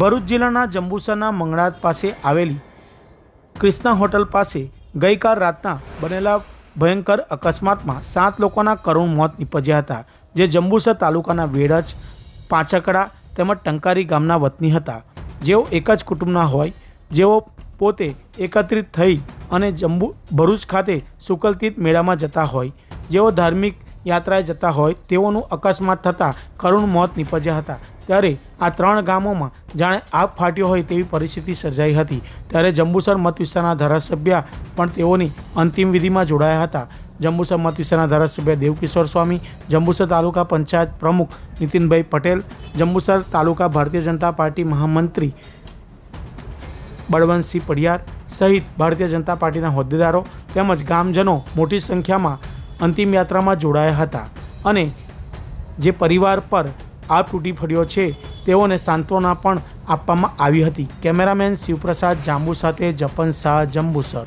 ભરૂચ જિલ્લાના જંબુસરના મંગળાત પાસે આવેલી ક્રિષ્ના હોટલ પાસે ગઈકાલ રાતના બનેલા ભયંકર અકસ્માતમાં સાત લોકોના કરુણ મોત નીપજ્યા હતા, જે જંબુસર તાલુકાના વેડજ, પાંચકડા તેમજ ટંકારી ગામના વતની હતા. જેઓ એક જ કુટુંબના હોય, જેઓ પોતે એકત્રિત થઈ અને જંબુ, ભરૂચ ખાતે સુકલતીત મેળામાં જતા હોય, જેઓ ધાર્મિક યાત્રાએ જતા હોય, તેઓનું અકસ્માત થતાં કરુણ મોત નીપજ્યા હતા. ત્યારે આ ત્રણ ગામોમાં જાણે આગ ફાટ્યો હોય તેવી પરિસ્થિતિ સર્જાઈ હતી. ત્યારે જંબુસર મત વિસ્તારના ધારાસભ્ય પણ તેઓની અંતિમ વિધિમાં જોડાયા હતા. જંબુસર મત વિસ્તારના ધારાસભ્ય દેવકિશોર સ્વામી, જંબુસર તાલુકા પંચાયત પ્રમુખ નીતિનભાઈ પટેલ, જંબુસર તાલુકા ભારતીય જનતા પાર્ટી મહામંત્રી બળવંતસિંહ પડિયાર સહિત ભારતીય જનતા પાર્ટીના હોદ્દેદારો તેમજ ગામજનો મોટી સંખ્યામાં અંતિમ યાત્રામાં જોડાયા હતા. અને જે પરિવાર પર આપ તૂટી પડ્યો છે, તેઓને સાંત્વના પણ આપવામાં આવી હતી. કેમેરામેન શિવપ્રસાદ જાંબુ સાથે જપન શાહ જંબુસર.